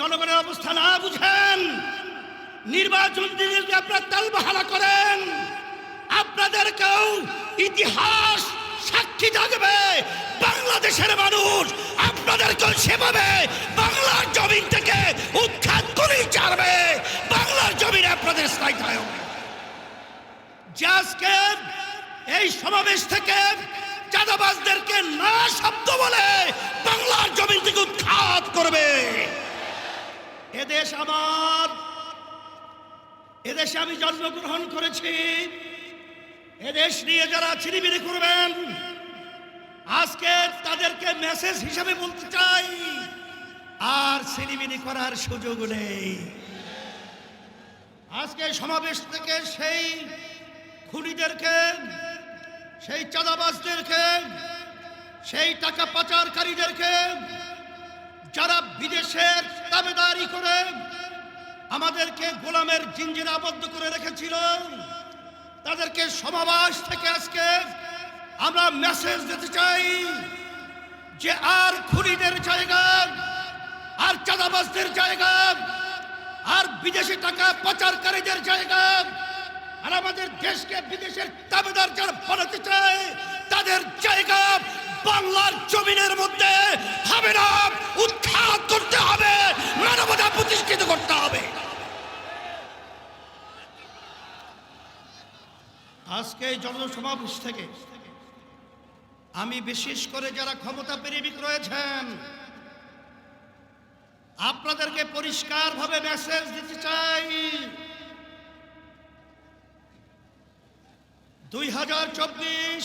জনগণের অবস্থা না বুঝেন, নির্বাচন দিনে যদি আপনারা তাল বাহানা করেন, আপনাদেরকেও ইতিহাস সাক্ষী থাকবে বাংলাদেশের মানুষ আপনাদেরকেও সেভাবে বাংলার জমিন থেকে উৎখাত করেই ছাড়বে, বাংলার জমিনে আপনাদের স্থায়ী হবে আজকে এই সমাবেশ থেকে চাঁদাবাজদেরকে না শব্দ বলে বাংলার জমিন থেকে উৎখাত করবে। এদেশ আমার। এদেশে আমি জন্মগ্রহণ করেছি। এদেশ নিয়ে যারা চিনিবিনি করবেন, আজকে তাদেরকে মেসেজ হিসাবে বলতে চাই, আর চিনিবিনি করার সুযোগ নেই। আজকে সমাবেশ থেকে সেই খুনিদেরকে, সেই চাঁদাবাজদেরকে, সেই টাকা পাচারকারীদেরকে, যারা বিদেশের দাবেদারি করে আমাদেরকে গোলামের জিঞ্জির আবদ্ধ করে রেখেছিল। তাদেরকে সমাবেশ থেকে আজকে আমরা মেসেজ দিতে চাই যে আর খুনিদের জায়গা, আর চাঁদাবাজদের জায়গা, আর বিদেশি টাকা পাচারকারীদের জায়গা, আর আমাদের দেশকে বিদেশের দাবেদার যারা বানাতে চায়, তাদের জায়গা বাংলার জমিনের মধ্যে হবে না। উৎখাত করতে হবে। মানবতা প্রতিষ্ঠিত করতে হবে। আজকে এই জনসমাবেশ থেকে আমি বিশেষ করে যারা ক্ষমতা প্রেমিক রয়েছেন, আপনাদেরকে পরিষ্কারভাবে মেসেজ দিতে চাই। দুই হাজার চব্বিশ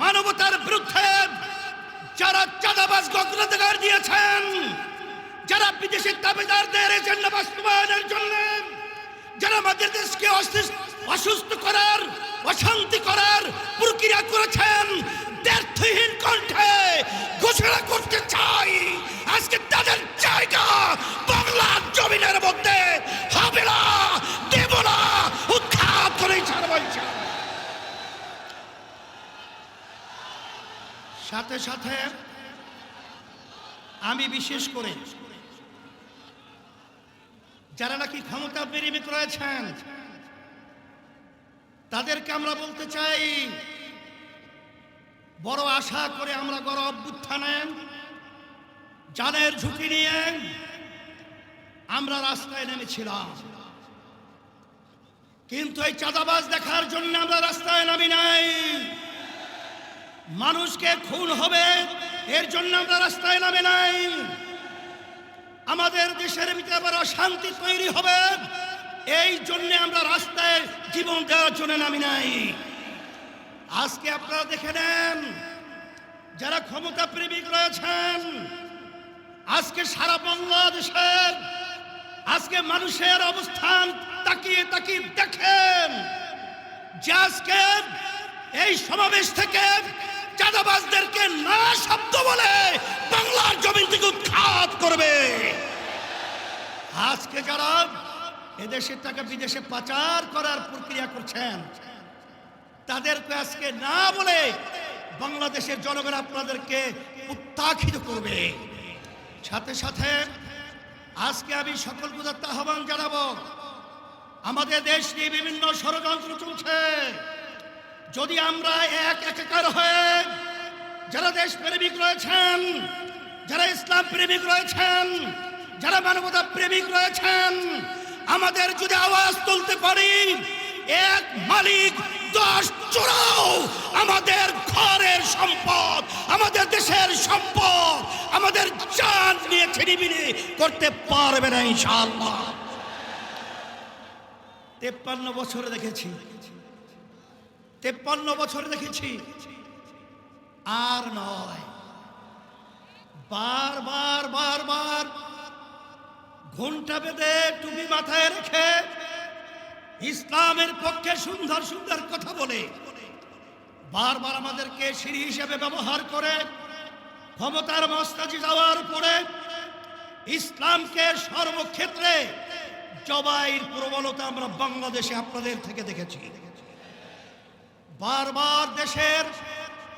মানবতার বিরুদ্ধে যারা চাঁদাবাজ অগ্রাধিকার দিয়েছেন, যারা বিদেশি দাবিদারদের এজেন্ডা বাস্তবায়নের জন্য, যারা আমাদের দেশকে অসুস্থ করার, অশান্তি করার প্রক্রিয়া করেছেন ব্যর্থহীন কণ্ঠে ঘোষণা করতে চাই। আজকে তাদের জায়গা বাংলার জমিনের মধ্যে হবে না দেব না উৎখাত করেই ছাড়ব ইনশাআল্লাহ। সাথে সাথে আমি বিশেষ করে যারা নাকি ক্ষমতা প্রেমিক রয়েছেন, তাদেরকে আমরা বলতে চাই, বড় আশা করে আমরা গড় অভ্যুত্থানে জানের ঝুঁকি নিয়ে আমরা রাস্তায় নেমেছিলাম। কিন্তু এই চাঁদাবাজ দেখার জন্য আমরা রাস্তায় নামি নাই। মানুষকে খুন হবে, এর জন্য আমরা রাস্তায় নামে নাই। আমাদের দেশের ভিতরে আবার অশান্তি তৈরি হবে, এই জন্য আমরা রাস্তায় জীবন দেওয়ার জন্য নামি নাই। আজকে আপনারা দেখে নেন, যারা ক্ষমতা প্রেমিক রয়েছেন, আজকে সারা বাংলাদেশের আজকে মানুষের অবস্থান তাকিয়ে তাকিয়ে দেখেন যে আজকে এই সমাবেশ থেকে চাঁদাবাজদেরকে না শব্দ বলে বাংলার জমিন থেকে উৎখাত করবে। আজকে যারা এদেশের টাকা বিদেশে পাচার করার প্রক্রিয়া করছেন, তাদেরকে আজকে না বলে বাংলাদেশের জনগণ আপনাদেরকে উত্তাখিত করবে। সাথে সাথে আজকে আমি সকল গুদাত্ত আহ্বান জানাব। আমাদের দেশ নিয়ে বিভিন্ন ষড়যন্ত্র চলছে। যদি আমরা এক একাকার হয়ে যারা দেশ প্রেমিক রয়েছেন, যারা ইসলাম প্রেমিক রয়েছেন, যারা মানবতা প্রেমিক রয়েছেন, আমাদের যদি আওয়াজ তুলতে পারি, এক মালিক, দশ চোরাও আমাদের ঘরের সম্পদ, আমাদের দেশের সম্পদ, আমাদের জান নিয়ে ছিনিবিনি করতে পারবে না ইনশাআল্লাহ। তেপ্পান্ন বছরে দেখেছি। তেপ্পান্ন বছর দেখেছি। আর নয়। বারবার বারবার ঘণ্টা বেঁধে টুপি মাথায় রেখে ইসলামের পক্ষে সুন্দর সুন্দর কথা বলে। বারবার আমাদেরকে সিঁড়ি হিসেবে ব্যবহার করে, ক্ষমতার মস্তাজি যাওয়ার পরে ইসলামকে সর্বক্ষেত্রে জবাইয়ের প্রবলতা আমরা বাংলাদেশে আপনাদের থেকে দেখেছি। বারবার দেশের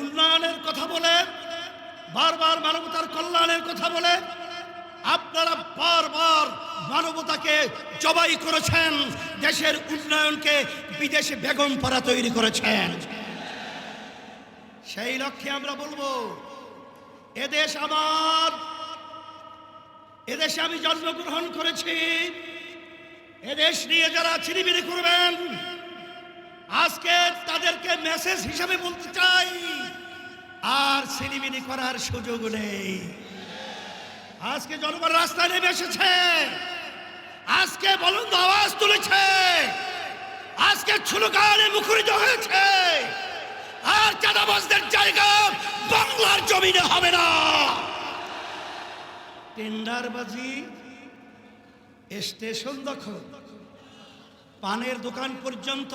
উন্নয়নের কথা বলে, বারবার মানবতার কল্যাণের কথা বলে, আপনারা বারবার মানবতাকে জবাই করেছেন, দেশের উন্নয়নকে বিদেশে বেগম পাড়া তৈরি করেছেন। সেই লক্ষ্যে আমরা বলব এদেশ আমার এদেশে আমি জন্মগ্রহণ করেছি এদেশ নিয়ে যারা চিনিবিনি করবেন আজকে তাদেরকে মেসেজ হিসাবে বলতে চাই। আর সিনিমিনি করার সুযোগ নেই। আজকে জনগণ রাস্তায় নেমে এসেছে। আজকে বলন্দ আওয়াজ তুলেছে। আজকে ছুলকালে মুখরিত হয়েছে। আর চাঁদাবাজদের জায়গা বাংলার জমিনে হবে না। টেন্ডারবাজি, স্টেশন দখল, পানের দোকান পর্যন্ত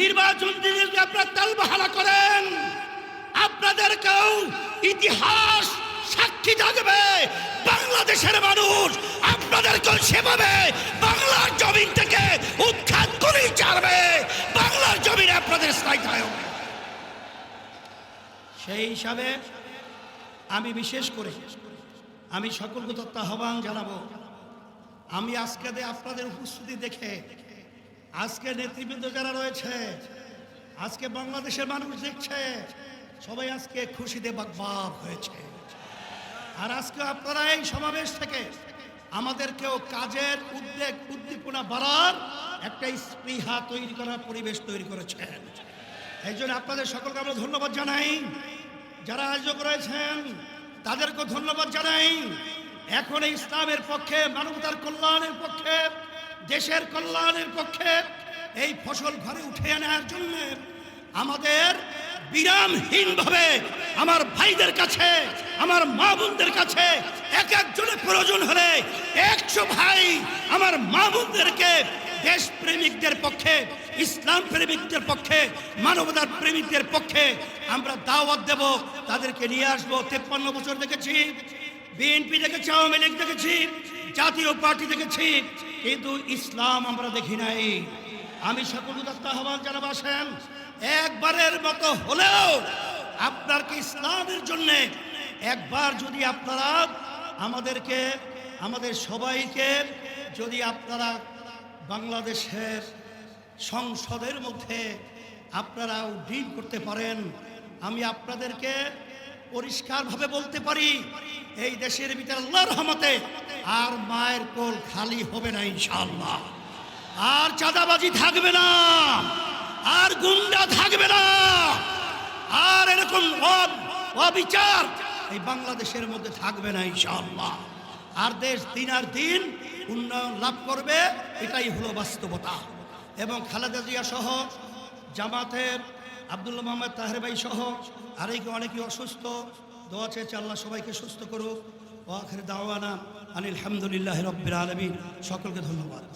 নির্বাচন যদি আপনারা তালবাহানা করেন। আপনাদেরকেও ইতিহাস সাক্ষী থাকবে বাংলাদেশের মানুষ আপনাদেরকেও সেভাবে বাংলার জমিন থেকে উৎখাত করেই ছাড়বে। বাংলার জমিনে আপনাদের স্থায়ী হবে। সেই হিসাবে আমি বিশেষ করে আমি সকলকে তত্ত্ব আহ্বান জানাব, আমি আজকে আপনাদের উপস্থিতি দেখে আজকে নেতৃবৃন্দ যারা রয়েছে, আজকে বাংলাদেশের মানুষ দেখছে, সবাই আজকে খুশিতে বাগবাগ হয়েছে। আর আজকে আপনারা এই সমাবেশ থেকে আমাদেরকেও কাজের উদ্বেগ, উদ্দীপনা বাড়ার একটা স্পৃহা তৈরি করার পরিবেশ তৈরি করেছেন। এই জন্য আপনাদের সকলকে আমরা ধন্যবাদ জানাই। যারা আয়োজক রয়েছেন, তাদেরকেও ধন্যবাদ জানাই। এখন এই ইসলামের পক্ষে, মানবতার কল্যাণের পক্ষে দেশের কল্যাণের পক্ষে এই ফসল ঘরে উঠে আনার জন্য আমাদের বিরামহীনভাবে আমার ভাইদের কাছে, আমার মা বোনদের কাছে এক একজনের প্রয়োজন হলে একশো ভাই আমার মা বোনদেরকে দেশ প্রেমিকদের পক্ষে ইসলাম প্রেমিকদের পক্ষে মানবতার প্রেমিকদের পক্ষে আমরা দাওয়াত দেব, তাদেরকে নিয়ে আসব। তেপ্পান্ন বছর দেখেছি, বিএনপি দেখেছি, আওয়ামী লীগ দেখেছি, জাতীয় পার্টি দেখেছি কিন্তু ইসলাম আমরা দেখি নাই। আমি সকল দত্ত আহ্বান জানাব, আসেন। একবারের মতো হলেও আপনার কি ইসলামের জন্যে একবার যদি আপনারা আমাদেরকে, আমাদের সবাইকে যদি আপনারা বাংলাদেশের সংসদের মধ্যে আপনারা ডিল করতে পারেন, আমি আপনাদেরকে পরিষ্কারভাবে বলতে পারি, এই দেশের ভিতরে আল্লাহর রহমতে আর মায়ের কোল খালি হবে না ইনশাআল্লাহ। আর চাঁদাবাজি থাকবে না, আর গুন্ডা থাকবে না, আর এরকম অব- অবিচার এই বাংলাদেশের মধ্যে থাকবে না ইনশাআল্লাহ। আর দেশ দিন আর দিন উন্নয়ন লাভ করবে, এটাই হলো বাস্তবতা। এবং খালেদা জিয়া সহ জামাতের আব্দুল্লাহ মোহাম্মদ তাহের ভাই সহ আরেকে অনেকে অসুস্থ। দোয়া চেয়েছে আল্লাহ সবাইকে সুস্থ করুক। ও আখের দাওয়ানা আনিল হামদুলিল্লাহ রব্বির আলমী সকলকে ধন্যবাদ।